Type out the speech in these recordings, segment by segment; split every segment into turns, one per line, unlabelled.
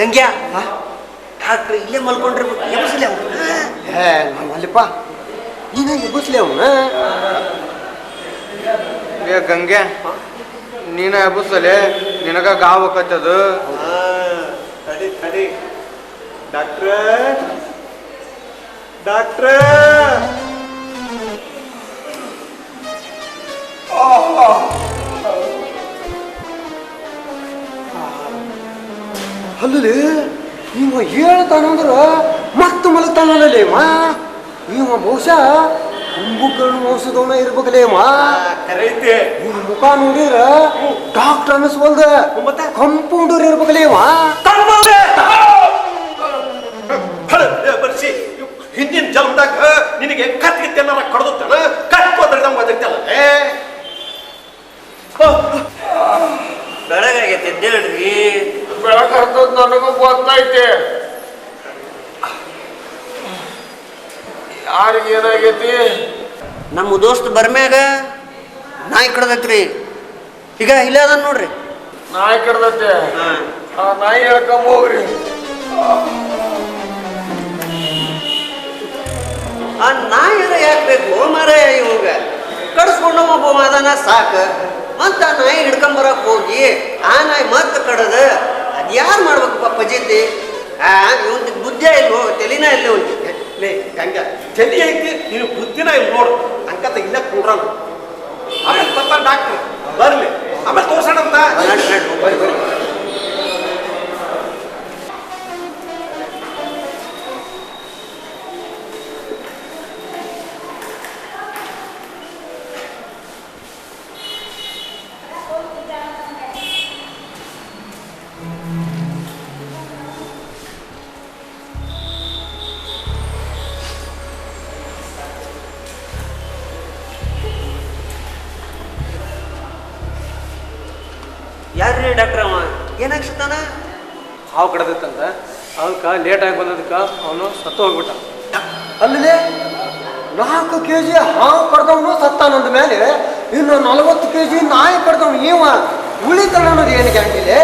ಗಂಗ್ಯಾ doctor ಇಲ್ಲೇ ಮಲ್ಕೊಂಡಿರ್ಬೇಕು ಎಬ್ಬಿಸ್ಲಿ ಅವ್ನು.
ಹೇ? ಮಲ್ಲಪ್ಪ ಅಲ್ಲಿಪ್ಪ. ನೀನ ಎಬ್ಬಿಸ್ಲಿ ಅವನು
ಏ ಗಂಗೆ ನೀನ ಎಬ್ಬಸಲೆ? ನಿನಗ ಗಾವ್ ಅದು
ತಡಿ ತಡಿ. ಡಾಕ್ಟ್ರ. ಡಾಕ್ಟ್ರ.
ಅಲ್ಲಲ್ಲಿ ಇವ ಹೇಳ್ತಾನಂದ್ರ ಮತ್ತೆ ಮಲಗ್ತಾನಲ್ಲೇ ಮಾ ಇವ. ಬಹುಶಃ ಕುಂಭಕರ್ಣ ಮೋಸದವನ ಇರ್ಬೇಕಲೇ ಮಾ
ಕರೈತೆ
ಇವ್ ಮುಖ ನೋಡಿದ್ರ ಡಾಕ್ಟರ್ ಅನ್ನಿಸ್ಬಲ್ದ
ಮತ್ತೆ?
ಕಂಪೌಂಡರ್ ಇರ್ಬೇಕಲೇ ಮಾ
ಬರ್ಸಿ. ಹಿಂದಿನ ಜನ್ಮದಾಗ ನಿನಗೆ ಕತ್ಗಿತ್ತೆ ನಾನು ಕಡ್ದುತ್ತನ ಕಟ್ಕೋದ್ರೆ ನಮ್ಗೆ ಅದಕ್ಕೆಲ್ಲ ಏ?
ಬೆಳಗಾಗೈತೆ ಎದ್ದೇಳ್ರಿ
ಬೆಳಕರ್ತದ ನನಗೂ ಗೊತ್ತೈತೆ. ಯಾರಿಗೆ ಏನಾಗೈತಿ?
ನಮ್ಮ ದೋಸ್ತ್ ಬರ್ಮ್ಯಾಗ ನಾಯಿ ಕಡ್ದೈತ್ರಿ. ಈಗ ಇಲ್ಲೇ ಅದ ನೋಡ್ರಿ.
ನಾಯಿ ಕಡ್ದೈತೆ? ಆ ನಾಯಿ ಹೇಳ್ಕೊಂಡ್ ಹೋಗ್ರಿ.
ಆ ನಾಯಿ ಯಾಕೆ ಬೇಕು ಮಾರ ಇವಾಗ? ಕಡಿಸ್ಕೊಂಡು ಒಬ್ಬ ಸಾಕ ಸಾಕು. ಮತ್ತ ಆ ನಾಯಿ ಹಿಡ್ಕೊಂಬರಕ್ ಹೋಗಿ ಆ ನಾಯಿ ಮತ್ತೆ ಕಡದ ಯಾರು ಮಾಡ್ಬೇಕಪ್ಪ ಪಜಿತಿ ಆ ಇವನ್ ಬುದ್ಧಿ ಇಲ್ವೋ? ತಲೆನ ಇಲ್ಲ ಒಂದು
ಲೇ, ಗಂಗ ಚಳಿ ಐತಿ, ನೀನು ಬುದ್ಧಿನ ಇಲ್ಲಿ ನೋಡು. ಅಂಕತ ಇಲ್ಲ ಕೂಡ್ರ ಆಮೇಲೆ ಬರ್ತಾ ಡಾಕ್ಟ್ರ್ ಬರ್ಲಿ. ಆಮೇಲೆ ತೋರ್ಸೋಣ ಅಂತ.
ನಡ್ ಯಾರ್ರಿ ಡಾಕ್ಟ್ರ್ ಅವ? ಏನಾಗ್ಸತಾನ
ಹಾವು ಕಡ್ದೈತಂತ. ಅದಕ್ಕೆ ಲೇಟ್ ಆಗಿ ಬಂದದಕ್ಕೆ ಅವನು ಸತ್ತು ಹೋಗ್ಬಿಟ್ಟ.
ಅಲ್ಲದೆ? ನಾಲ್ಕು ಕೆ ಜಿ ಹಾವು ಕಡ್ದವನು ಸತ್ತಾನಂದ ಮೇಲೆ ಇನ್ನು ನಲವತ್ತು ಕೆ ಜಿ ನಾಯಿ ಕಡ್ದವನು ಇವ. ಉಳಿತಾನ ಅನ್ನೋದು ಏನು ಗ್ಯಾಂಗಿಲೆ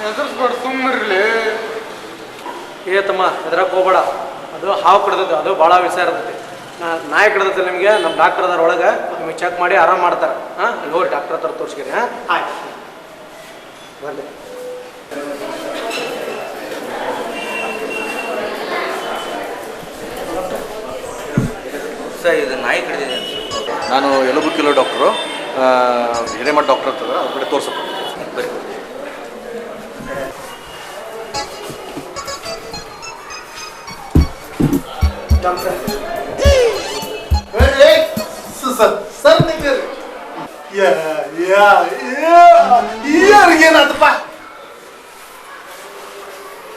ಹೆದರ್ಸ್ಬೇಡ ಸುಮ್ಮನಿರ್ಲಿ
ಏ ತಮ್ಮ ಹೆದ್ರಕ್ಕೆ ಹೋಗ್ಬೇಡ. ಅದು ಹಾವು ಕಡ್ದದ್ದು ಅದು ಭಾಳ ವಿಷಯ ಇರ್ತೈತಿ. ನಾಯಿ ಕಡ್ದೈತೆ ನಿಮಗೆ ನಮ್ಮ ಡಾಕ್ಟರ್ ಅದರ ಒಳಗೆ ನಿಮಗೆ ಚೆಕ್ ಮಾಡಿ ಆರಾಮ್ ಮಾಡ್ತಾರೆ. ಹಾಂ ಹೋಗಿ ಡಾಕ್ಟರ್ ಹತ್ರ ತೋರಿಸ್ಕಿರಿ ಹಾಂ
ಆಯ್ತು.
ಬರ್ಲಿ
ಸರ್ ಇದು ನಾಯಿ ಕಡಿದಿದೆ
ನಾನು ಎಲುಬು ಕಿಲೋ ಡಾಕ್ಟ್ರು ಹಿರೇಮಠ ಡಾಕ್ಟರ್ ಅಂತಂದ್ರೆ ಅವ್ರ ಕಡೆ ತೋರಿಸೋದು
ಬರೀ ಡಾಕ್ಟರ್
ಸರ್ ಏನಾತಪ್ಪ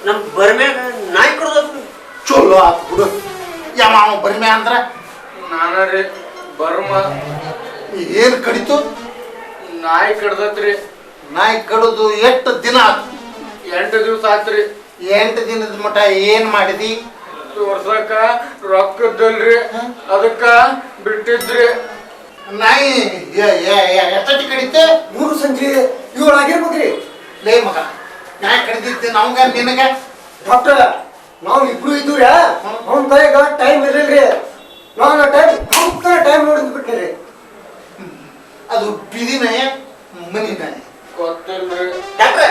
ನಮ್ಮ ಬರ್ಮ್ಯಾಗ ನಾಯಿ ಕಡ್ದದ್ದು
ಚಲೋ ಆತು ಬಿಡು. ಯಾವ ಬರ್ಮೆ ಅಂದ್ರ?
ನಾನ ರೀ ಬರ್ಮ.
ಏನು ಕಡಿತು?
ನಾಯಿ ಕಡ್ದತ್ರಿ
ನಾಯಿ ಕಡುದು ಎಷ್ಟು ದಿನ ಆತು?
ಎಂಟು ದಿವಸ ಆತ್ರಿ
ಎಂಟು ದಿನದ ಮಟ ಏನ್ ಮಾಡಿದಿ?
ತೋರ್ಸಕ ರೊಕ್ಕದಲ್ರಿ ಅದಕ್ಕ ಬಿಟ್ಟಿದ್ರಿ.
ನಾಯಿ ಎಷ್ಟೊತ್ತಿ ಕಡಿತೆ?
ಮೂರು ಸಂಜೆ ಏಳು ಆಗಿರ್ಬೇಕ್ರಿ
ಲೇ ಮಗ ನಾಯಿ ಕಡಿದಿತ್ತು ನಮ್ಗ ನಿನಗ?
ಡಾಕ್ಟರ್ ನಾವು ಇಬ್ರು ಇದ್ದೀವ್ರ ಅವನ ತಾಯಿಗೆ ಟೈಮ್ ಇರಲ್ರಿ ನಾನು ಟೈಮ್ ಅವನ ಟೈಮ್ ನೋಡಿದ್ ಬಿಟ್ರಿ
ಅದು ಬೀದಿ ನಾಯ ಮನಿ ನಾಯಿ.
ಗೊತ್ತಿಲ್ರಿ
ಡಾಕ್ಟ್ರ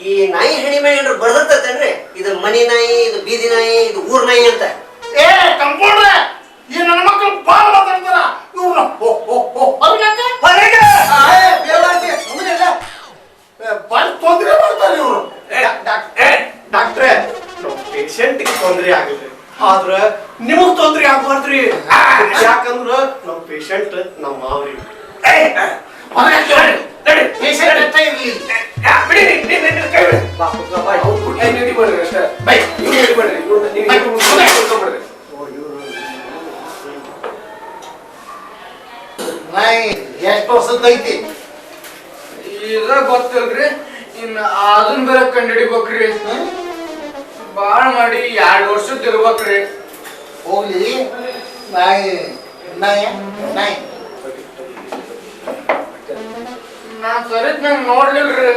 ಈ ನಾಯಿ ಹಣಿ ಮೇಲೆ ಏನ್ರ ಬರ್ದತ್ತೇನ್ರಿ? ಇದು ಮನಿ ನಾಯಿ ಇದು ಬೀದಿ ನಾಯಿ ಇದು ಊರ್ ನಾಯಿ ಅಂತ.
ಏ ಕಂಪೌಂಡ್ರೆ ಈ ನನ್ನ ಮಕ್ಕಳು ಬಾಳ ಪೇಷಂಟ್ಗೆ ತೊಂದರೆ ಆಗಲ್ರಿ ಆದ್ರ ನಿಮಗ್ ತೊಂದರೆ ಆಗ್ಬಾರ್ದ್ರಿ. ಯಾಕಂದ್ರ ನಮ್ ಪೇಷಂಟ್ ನಮ್ಮ ಮಾವ್ರಿ. ಪೇಷಂಟ್ ವರ್ಷದ ಐತಿ? ಎಷ್ಟು
ಇದ ಗೊತ್ತಿಲ್ರಿ. ಇನ್ನ ಅದನ್ ಬೇರೆ ಕಂಡಿಡಿಬೇಕ್ರಿ ಬಾಳ ಮಾಡಿ ಎರಡು ವರ್ಷದ ಇರ್ಬೇಕ್ರಿ.
ಹೋಗ್ಲಿ. ನಾಯಿ ನಾಯಿ ನಾಯಿ
ನಾ ಸರಿತ್ ನಂಗೆ ನೋಡ್ಲಿಲ್ರಿ.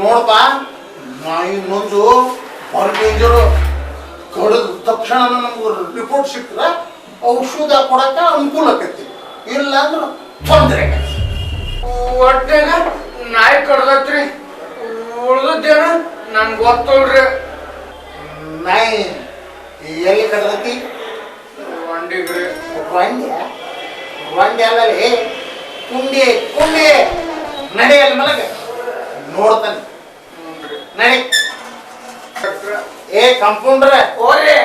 ನೋಡಪ್ಪ ನಾಯಿ ನೊಂದು ಭಾರಿ ಡೇಂಜರು ಕಡಿದ ತಕ್ಷಣ ನಮ್ಗೆ ರಿಪೋರ್ಟ್ ಸಿಕ್ಕ್ರೆ ಔಷಧ ಕೊಡಕ್ಕೆ ಅನುಕೂಲ ಆಕೈತಿ. ಇಲ್ಲ ಅಂದ್ರೆ ತೊಂದರೆ ಆಕೈತಿ.
ಒಟ್ಟೆನ ನಾಯಿ ಕಡ್ದತ್ರಿ. ಉಳ್ದದ್ದೇನ? ನನ್ಗೆ ಗೊತ್ತಲ್ರಿ
ನಾಯಿ ಎಲ್ಲಿ ಕಡ್ದೈತಿ
ಒಂಡಿಗ್ರಿ
ವಂಡ್ಯ ವಂಡ್ಯ ಅಲ್ಲಲ್ಲಿ ಕುಂಡಿ ಕುಂಡಿ. ನಡೆಯಲ್ಲಿ ಮಲಗ. ನೋಡ್ತಾನೆ. ನಡಿ. ಏ ಕಂಪೌಂಡ್ರ.
ಓರಿ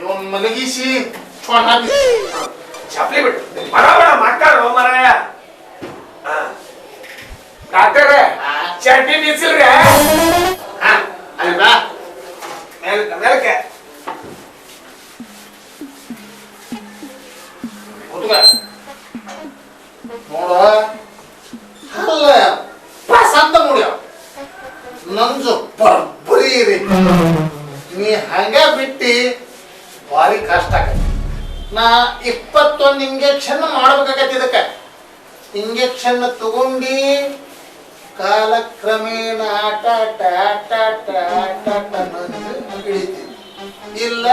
ಇವನ್ ಮಲಗಿಸಿ
ಚಪ್ಲಿ ಬಿಟ್ಟು ಬರಬೇಡ ಮಕ್ಕಳು ಮರಾಯ ಡಾಕ್ಟರ್ ಚಟ್ನಿ ನಿಲ್ಸಿಲ್ರಿ
ಇಪ್ಪತ್ತೊಂದು ಇಂಜೆಕ್ಷನ್ ಮಾಡ್ಬೇಕಾಗತ್ತೆ ಇದಕ್ಕೆ. ಇಂಜೆಕ್ಷನ್ ತಗೊಂಡು ಕಾಲಕ್ರಮೇಣ ಆಟ ಆಟ ಆಟ ಆಟ ಆಟ ಆಟ ಇಲ್ಲ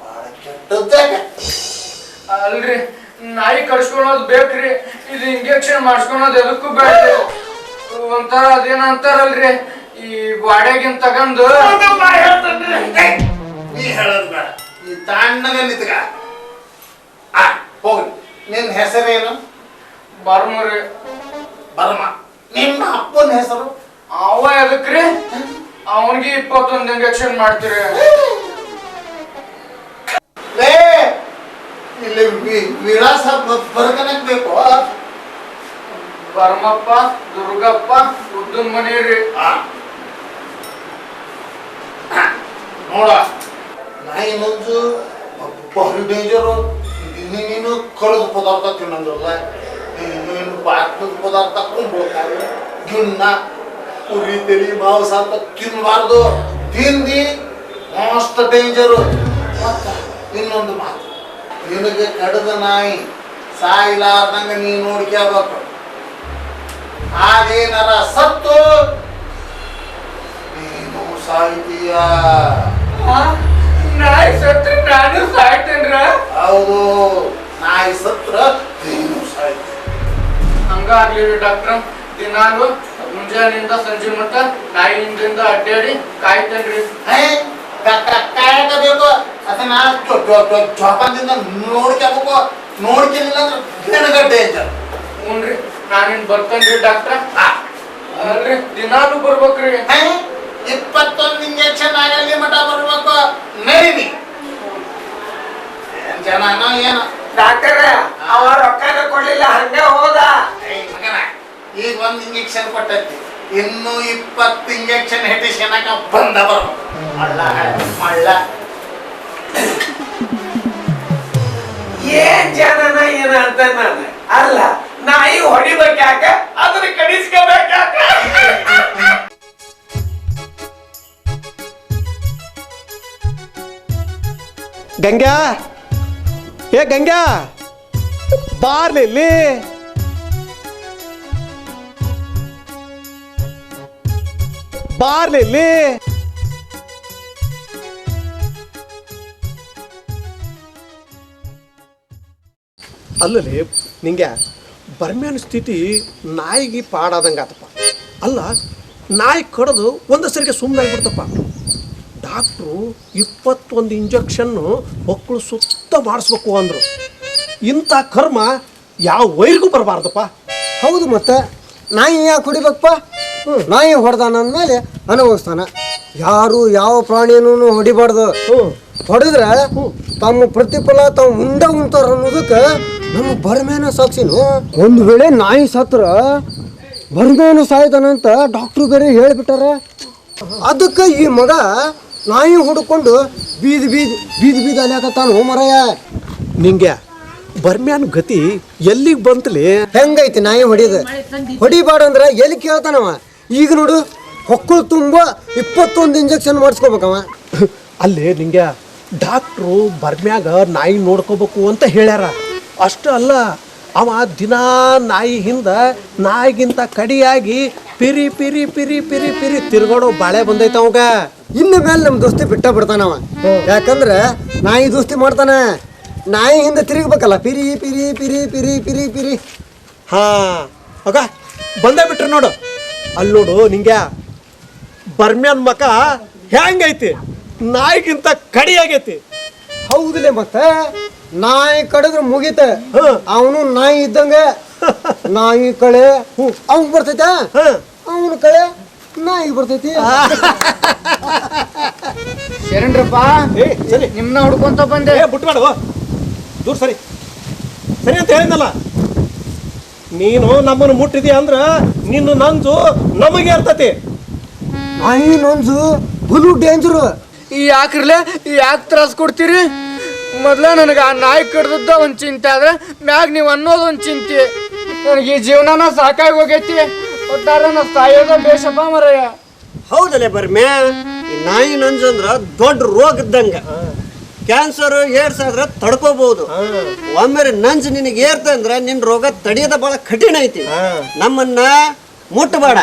ಬಹಳ ಕೆಟ್ಟದ್ದಾಗ
ಅಲ್ರಿ ನಾಯಿ ಕಡ್ಸ್ಕೊಳೋದು ಬೇಕ್ರಿ. ಇದು ಇಂಜೆಕ್ಷನ್ ಮಾಡಿಸ್ಕೊಳೋದು ಎದಕ್ಕೂ ಬೇಡ ಒಂಥರ ಅದೇನ ಅಂತಾರಲ್ರಿ ಈ ಬಾಡೆಗಿನ್
ತಗೊಂಡು ನೀ ಹೇಳೋದು ಬೇಡ. ಈ ತಣ್ಣಗ ನಿಂತ್ಕ. ಆ ಹೋಗ್ರಿ ನಿನ್ನ ಹೆಸರೇನು?
ಬರ್ಮರಿ.
ಬರ್ಮ. ನಿಮ್ಮ ಅಪ್ಪನ ಹೆಸರು?
ಅವ ಎದಕ್ರಿ? ಅವನಿಗೆ ಇಪ್ಪತ್ತೊಂದು ಇಂಜೆಕ್ಷನ್ ಮಾಡ್ತೀರಿ.
ಲೇ ಇಲ್ಲಿ ವಿ- ವಿಳಾಸ ಬರ್ಕನಕ್ ಬೇಕು.
ಬರ್ಮಪ್ಪ ದುರ್ಗಪ್ಪ ಉದ್ದನ್ ಮನಿ ರೀ
ಆ. ನೋಡ. ನಾಯಿ ನಂಜು ಭಾರಿ ಡೇಂಜರು ನೀನು ಕಳೆದ ಪದಾರ್ಥ ತಿನ್ನಂಗಿಲ್ಲ, ನೀನು ಬಾಕಿದ ಪದಾರ್ಥ ಕೊಂಡ್ಬಿಡ್ತಾರೆ ಗಿಣ್ಣ ಕುರಿ, ತಲಿ, ಮಾಂಸ ಅಂತ ತಿನ್ನಬಾರ್ದು ತಿಂದಿ ಮೋಸ್ಟ್ ಡೇಂಜರು ಮತ್ತು ಇನ್ನೊಂದು ಮಾತು, ನಿನಗೆ ಕಡದ ನಾಯಿ ಸಾಯಿಲಾರ್ದಂಗ ನೀನು ನೋಡ್ಕೋಬೇಕು ಆಗೇನಾರ ಸತ್ತು, ನೀನು ಸಾಯ್ತೀಯ?
ನಾಯಿ ಸತ್ರ ನಾನು ಸಾಯ್ತೇನ್ರ?
ಹೌದು ನಾಯಿ ಸತ್ರ ನೀನು ಸಾಯ್ತೀಯ
ಹಂಗಾಗ್ಲಿ ಡಾಕ್ಟ್ರ ದಿನಾಲು ಮುಂಜಾನೆಯಿಂದ ಸಂಜೆ ಮಟ್ಟ ನಾಯಿಯಿಂದ ಅಡ್ಡಾಡಿ ಕಾಯ್ತೇನ್ರಿ.
ಹೇ ಕಾಯಕಬೇಕು ಅದನ್ನ ಜೋಪಾನದಿಂದ ನೋಡ್ಕೋಬೇಕು ನೋಡ್ಕೊಂಡಿಲ್ಲ ಅಂದ್ರೆ ನಿನಗೆ ಡೇಂಜರ್
ಹ್ಞೂನ್ರಿ ನಾನಿನ್ ಬರ್ತೇನ್ರಿ ಡಾಕ್ಟ್ರ. ಅಲ್ರಿ ದಿನಾಲು ಬರ್ಬೇಕ್ರಿ.
ಹೇ ಇಪ್ಪತ್ತೊಂದು ಇಂಜೆಕ್ಷನ್ ಆಗಲಿ ಮಠ ಬರ್ಬೇಕು. ನಡೀನಿ. ಜನನೋ ಏನೋ?
ಡಾಕ್ಟರ್ ಅವ ರೊಕ್ಕನ ಕೊಡ್ಲಿಲ್ಲ ಹಂಗೆ ಹೋದ.
ಈಗ ಒಂದು ಇಂಜೆಕ್ಷನ್ ಕೊಟ್ಟೈತಿ. ಇನ್ನು ಇಪ್ಪತ್ತು ಇಂಜೆಕ್ಷನ್ ಹೆಟ್ಟಿಸ್ಕೊಳಕ ಬಂದ ಬರ್ಬೇಕು. ಮಳ್ಳ ಮಳ್ಳ.
ಏನ್ ಜನನ ಏನ ಅಂತ ನಾನು? ಅಲ್ಲ ನಾಯಿ ಹೊಡಿಬೇಕಾಕ ಅದನ್ನ ಕಡಿಸ್ಕೋಬೇಕಾಕ
ಗಂಗ್ಯಾ? ಏ ಗಂಗ್ಯಾ? ಬಾರ್ಲಿ ಬಾರ್ಲಿಲ್ಲಿ ಬಾರ್ಲಿ ಇಲ್ಲಿ. ಅಲ್ಲಲ್ಲಿ, ನಿಂಗೆ ಬರ್ಮ್ಯಾನ ಸ್ಥಿತಿ ನಾಯಿಗೆ ಪಾಡಾದಂಗೆ ಆತಪ್ಪ ಅಲ್ಲ, ನಾಯಿ ಕಡದು ಒಂದು ಸರಿಗೆ ಸುಮ್ಮನೆ ಆಗ್ಬಿಡ್ತಪ್ಪ ಡಾಕ್ಟ್ರು ಇಪ್ಪತ್ತೊಂದು ಇಂಜೆಕ್ಷನ್ನು ಮಕ್ಕಳು ಸುತ್ತ ಮಾಡಿಸ್ಬೇಕು ಅಂದರು. ಇಂಥ ಕರ್ಮ ಯಾವ ವೈರಿಗೂ ಬರಬಾರ್ದಪ್ಪ.
ಹೌದು ಮತ್ತೆ ನಾಯಿ ಯಾಕೆ ಹೊಡಿಬೇಕಪ್ಪ? ನಾಯಿ ಹೊಡೆದಾನ ಅಂದಮೇಲೆ ಅನುಭವಿಸ್ತಾನ ಯಾರು ಯಾವ ಪ್ರಾಣಿಯನ್ನು ಹೊಡಿಬಾರ್ದು. ಹೊಡೆದ್ರೆ ತಮ್ಮ ಪ್ರತಿಫಲ ತಾವು ಮುಂದೆ ಉಂಟಾರ ಅನ್ನೋದಕ್ಕೆ ನಮ್ಮ ಬರ್ಮೇನ ಸಾಕ್ಷಿನು. ಒಂದು ವೇಳೆ ನಾಯಿ ಸತ್ರ ಬರ್ಮೇನು ಸಾಯ್ತಾನಂತ ಡಾಕ್ಟ್ರು ಬೇರೆ ಹೇಳಿಬಿಟ್ಟಾರ. ಅದಕ್ಕೆ ಈ ಮಗ ನಾಯಿ ಹುಡ್ಕೊಂಡು ಬೀದಿ ಬೀದಿ ಬೀದಿ ಬೀದಿ ಅಲ್ಯಾಕತ್ತಾನು ಹೋಮರಯ್ಯ
ನಿಂಗೆ ಬರ್ಮ್ಯಾನ್ ಗತಿ ಎಲ್ಲಿಗೆ ಬಂತಲಿ?
ಹೆಂಗೈತಿ ನಾಯಿ ಹೊಡಿಯೋದು? ಹೊಡಿಬಾರ್ದು ಅಂದ್ರೆ ಎಲ್ಲಿ ಕೇಳ್ತಾನವ? ಈಗ ನೋಡು, ಹೊಕ್ಕಳು ತುಂಬ ಇಪ್ಪತ್ತೊಂದು ಇಂಜೆಕ್ಷನ್ ಮಾಡಿಸ್ಕೋಬೇಕವ.
ಅಲ್ಲಿ ನಿಂಗೆ ಡಾಕ್ಟ್ರು ಬರ್ಮ್ಯಾಗ ನಾಯಿ ನೋಡ್ಕೋಬೇಕು ಅಂತ ಹೇಳ್ಯಾರ. ಅಷ್ಟು ಅಲ್ಲ ಅವ ದಿನಾ ನಾಯಿ ಹಿಂದ ನಾಯಿಗಿಂತ ಕಡಿಯಾಗಿ ಪಿರಿ ಪಿರಿ ಪಿರಿ ಪಿರಿ ಪಿರಿ ತಿರ್ಗಾಡೋ ಬಾಳೆ ಬಂದೈತ ಅವಾಗ.
ಇನ್ನು ಮೇಲೆ ನಮ್ಮ ದೋಸ್ತಿ ಬಿಟ್ಟ ಬಿಡ್ತಾನವ ಯಾಕಂದ್ರೆ ನಾಯಿ ದೋಸ್ತಿ ಮಾಡ್ತಾನ. ನಾಯಿ ಹಿಂದೆ ತಿರುಗ್ಬೇಕಲ್ಲ ಪಿರಿ ಪಿರಿ ಪಿರಿ ಪಿರಿ ಪಿರಿ ಪಿರಿ.
ಹಾ. ಅಗ ಬಂದೇ ಬಿಟ್ರು ನೋಡು. ಅಲ್ಲಿ ನೋಡು ನಿಂಗೆ. ಬರ್ಮ್ಯಾನ್ ಮಕ ಹೆಂಗೈತಿ? ನಾಯಿಗಿಂತ ಕಡಿಯಾಗೈತಿ.
ಹೌದಿಲ್ಲ ಮತ್ತೆ? ನಾಯಿ ಕಡಿದ್ರೆ ಮುಗೀತ. ಅವನು ನಾಯಿ ಇದ್ದಂಗ ನಾಯಿ ಕಳೆ ಅವ್ನ್ ಬರ್ತೈತ?
ಅವನು
ಅವನ ಕಳೆ ನಾಯಿ ಬರ್ತೈತಿ.
ಸರಿ.
ನಿಮ್ನ ಹುಡ್ಕೊಂತ ಬಂದೆ.
ಏ ಬಿಟ್ಟು ಮಾಡುವ ದೂರ ಸರಿ. ಸರಿ ಅಂತ ಹೇಳಿದ್ನಲ್ಲ? ನೀನು ನಮ್ಮನ್ನು ಮುಟ್ಟಿದಿ ಅಂದ್ರ ನಿನ್ನ ನಂಜು ನಮಗೆ ಇರ್ತತಿ.
ನಾಯಿ ನಂಜು ಫುಲ್ ಡೇಂಜರು
ಈ ಯಾಕ್ರಲೆ? ಈ ಯಾಕೆ ತ್ರಾಸ ಕೊಡ್ತೀರಿ? ಮೊದ್ಲ ನನಗೆ ಆ ನಾಯಿ ಕಡ್ದದ್ದ ಒಂದು ಚಿಂತೆ ಆದ್ರೆ ಮ್ಯಾಗ ನೀವು ಅನ್ನೋದು ಒಂದು ಚಿಂತೆ. ನನಗೆ ಈ ಜೀವನನ ಸಾಕಾಗಿ ಹೋಗೈತಿ. ಒಟ್ಟಾರೆ ನಾ ಸಾಯೋದ ಬೇಷಪ್ಪ ಮರಯ್ಯ
ಹೌದಲ್ಲೇ ಬರ್ಮ್ಯಾ? ಈ ನಾಯಿ ನಂಜಂದ್ರ ಅಂದ್ರ ದೊಡ್ಡ ರೋಗ ಇದ್ದಂಗ. ಕ್ಯಾನ್ಸರ್ ಏಡ್ಸ್ ಆದ್ರ ತಡ್ಕೋಬಹುದು. ಒಮ್ಮೆ ನಂಜ್ ನಿನಗೆ ಏರ್ತಂದ್ರೆ ನಿನ್ ರೋಗ ತಡೆಯೋದ ಬಹಳ ಕಠಿಣ ಐತಿ. ನಮ್ಮನ್ನ ಮುಟ್ಟಬೇಡ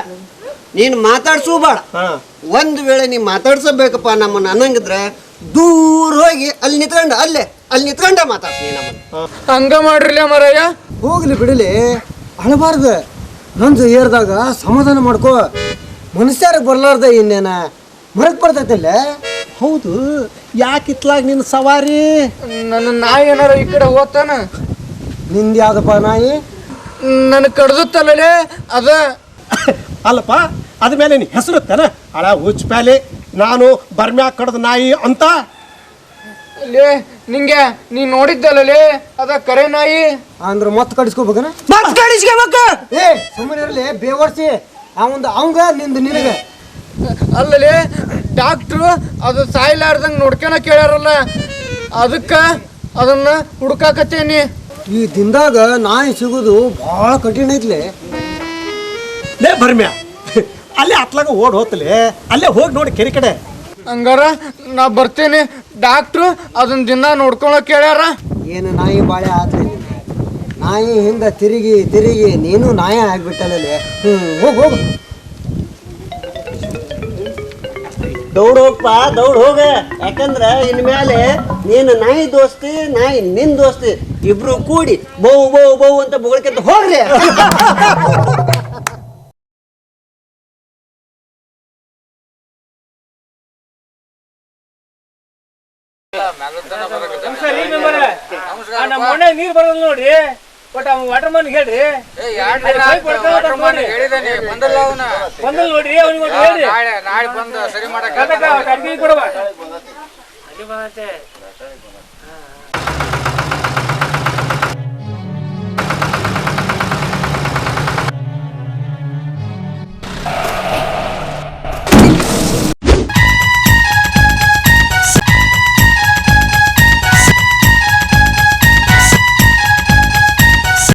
ನೀನ್ ಮಾತಾಡ್ಸೂ ಬೇಡ.
ಹಾ.
ಒಂದ್ ವೇಳೆ ನೀ ಮಾತಾಡ್ಸಬೇಕಪ್ಪ ನಮ್ಮನ್ನ ಅನ್ನಂಗಿದ್ರ ದೂರ ಹೋಗಿ ಅಲ್ಲಿ ನಿಂತ್ಕೊಂಡ ಅಲ್ಲೇ ಅಲ್ಲಿ ನಿತ್ಕೊಂಡ ಮಾತಾಡ್ತೀನಿ
ಹಂಗ ಮಾಡ್ರಿಲ್ಲ ಮರಯ್ಯ
ಹೋಗ್ಲಿ ಬಿಡಲಿ ಅಳಬಾರ್ದು. ನಂಜು ಏರ್ದಾಗ ಸಮಾಧಾನ ಮಾಡ್ಕೋ. ಮನುಷ್ಯರಿಗೆ ಬರ್ಲಾರ್ದ ಇನ್ನೇನ? ಮರಕ್ ಬರ್ತೈತಲ್ಲ?
ಹೌದು ಯಾಕೆ ಇತ್ಲಾಗ ನಿನ್ನ ಸವಾರಿ?
ನನ್ನ ನಾಯಿ ಏನಾರ ಈ ಕಡೆ ಹೋಗ್ತಾನ?
ನಿಂದ ಯಾವ್ದಪ್ಪ ನಾಯಿ?
ನನ್ನ ಕಡ್ದತ್ತಲ್ಲೇ ಅದ
ಅಲ್ಲಪ್ಪ ಅದ ಮೇಲೆ ನೀ ಹೆಸರುತ್ತಾನ ತನ ಅಳ ಹುಚ್ಚ ಪ್ಯಾಲೆ. ನಾನು ಬರ್ಮ್ಯಾಗ ಕಡದ ನಾಯಿ ಅಂತ?
ಲೇ ನಿಂಗೆ ನೀ ನೋಡಿದ್ದಲ್ಲೇ ಅದ ಕರೆ ನಾಯಿ?
ಅಂದ್ರೆ ಮತ್ತೆ ಕಡಿಸ್ಕೋಬೇಕನ? ಏ ಸುಮ್ಮನೆ ಇರಲಿ ಬೇವರ್ಸಿ. ಅವಂದ ಅವಂಗ ನಿಂದ ನಿನಗೆ.
ಅಲ್ಲಲೇ ಡಾಕ್ಟ್ರು ಅದು ಸಾಯ್ಲಾರ್ದಂಗೆ ನೋಡ್ಕೊಳ ಕೇಳ್ಯಾರಲ್ಲ ಅದಕ್ಕ ಅದನ್ನ ಹುಡ್ಕಾಕತ್ತೇನಿ.
ಈ ದಿನದಾಗ ನಾಯಿ ಸಿಗೋದು ಭಾಳ ಕಠಿಣ ಐತ್ಲೆ.
ಲೇ ಬರ್ಮ್ಯಾ ಅಲ್ಲೇ ಅತ್ಲಾಗ ಓಡ್ ಹೋತಲೆ ಅಲ್ಲೇ ಹೋಗಿ ನೋಡಿ ಕೆರೆ ಕಡೆ.
ಹಂಗಾರ ನಾ ಬರ್ತೇನೆ. ಡಾಕ್ಟ್ರು ಅದನ್ನ ದಿನ ನೋಡ್ಕೊಳಕ್ ಕೇಳ್ಯಾರ
ಏನು ನಾಯಿ ಬಾಳೆ ಆತ್ಲಿ ನಾಯಿ ಹಿಂದ ತಿರುಗಿ ತಿರುಗಿ ನೀನು ನಾಯಿ ಆಗ್ಬಿಟ್ಟಲ್ಲೇ ಹ್ಞೂ ಹೋಗ್ ಹೋಗು.
ದೌಡ್ ಹೋಗ್ಪ ದೌಡ್ ಹೋಗ. ಯಾಕಂದ್ರ ಇನ್ಮೇಲೆ ನೀನು ನಾಯಿ ದೋಸ್ತಿ ನಾಯಿ ನಿನ್ ದೋಸ್ತಿ ಇಬ್ರು ಕೂಡಿ ಬೌ ಬೋ ಬೌ ಅಂತ ಬೊಗಳ್ಕೊಂತ ಹೋಗ್ರಿ.
ನೀರ್ ಬರೋದ್ ನೋಡ್ರಿ. ಬಟ್ ಅವ್ ವಾಟರ್ ಮನ್ ಹೇಳ್ರಿ. ಬಂದಲ್ ನೋಡ್ರಿ ಅವ್ನಿಗೆ ಹೇಳ್ರಿ.
ನಾಳೆ ಬಂದು ಸರಿ
ಕೊಡುವ.